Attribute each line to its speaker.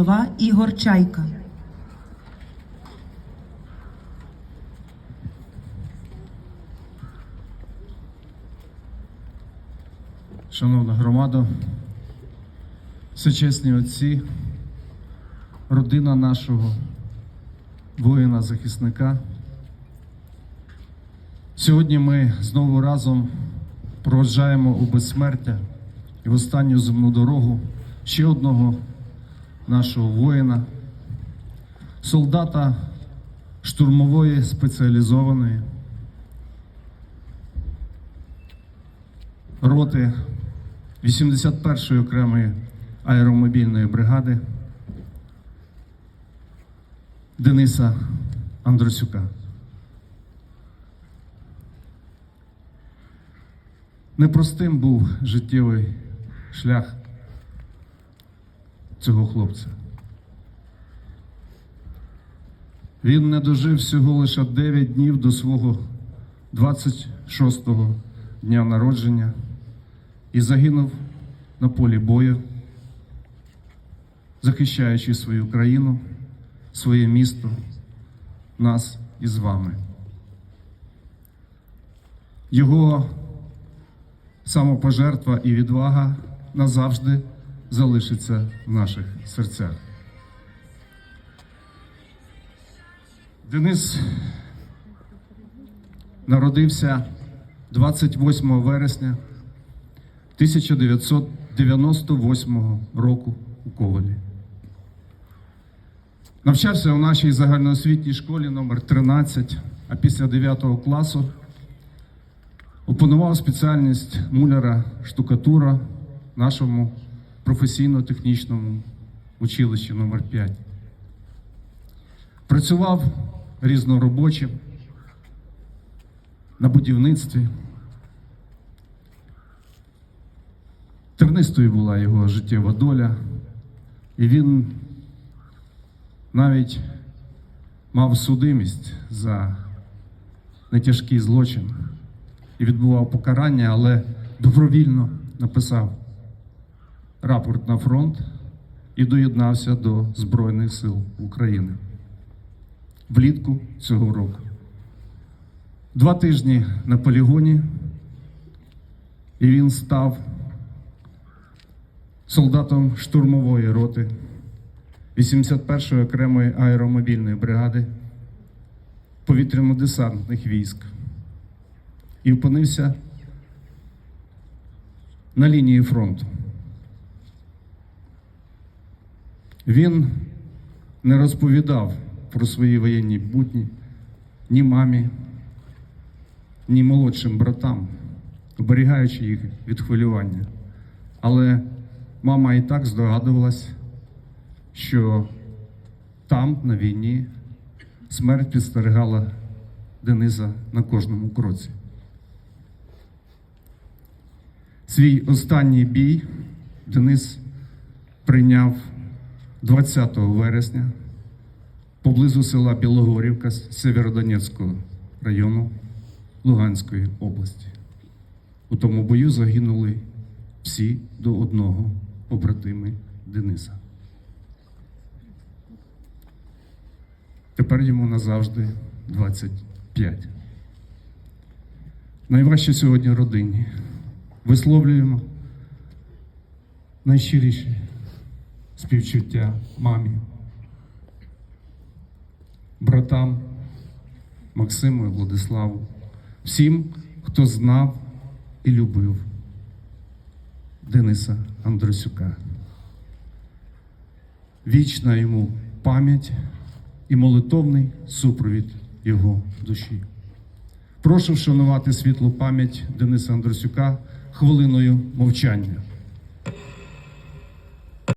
Speaker 1: голова Ігор Чайка.
Speaker 2: Шановна громада, всечесні отці, родина нашого воїна-захисника. Сьогодні ми знову разом проводжаємо у безсмертя і в останню земну дорогу ще одного нашого воїна, солдата штурмової спеціалізованої роти 81-ї окремої аеромобільної бригади Дениса Андросюка. Непростим був життєвий шлях цього хлопця. Він не дожив всього лише 9 днів до свого 26-го дня народження і загинув на полі бою, захищаючи свою країну, своє місто, нас із вами. Його самопожертва і відвага назавжди залишиться в наших серцях. Денис народився 28 вересня 1998 року у Ковалі. Навчався у нашій загальноосвітній школі номер 13, а після 9 класу опанував спеціальність муляра штукатура нашому професійно-технічному училищі номер 5 Працював різноробочим на будівництві. Тернистою була його життєва доля, і він навіть мав судимість за нетяжкий злочин і відбував покарання, але добровільно написав рапорт на фронт і доєднався до Збройних сил України влітку цього року. Два тижні на полігоні, і він став солдатом штурмової роти 81-ї окремої аеромобільної бригади повітряно-десантних військ і опинився на лінії фронту. Він не розповідав про свої воєнні будні ні мамі, ні молодшим братам, оберігаючи їх від хвилювання. Але мама і так здогадувалась, що там, на війні, смерть підстерегала Дениса на кожному кроці. Свій останній бій Денис прийняв 20 вересня поблизу села Білогорівка Северодонецького району Луганської області. У тому бою загинули всі до одного побратими Дениса. Тепер йому назавжди 25. Найважче сьогодні родині. Висловлюємо найщиріші співчуття мамі, братам Максиму і Владиславу, всім, хто знав і любив Дениса Андросюка. Вічна йому пам'ять і молитовний супровід його душі. Прошу вшанувати світлу пам'ять Дениса Андросюка хвилиною мовчання.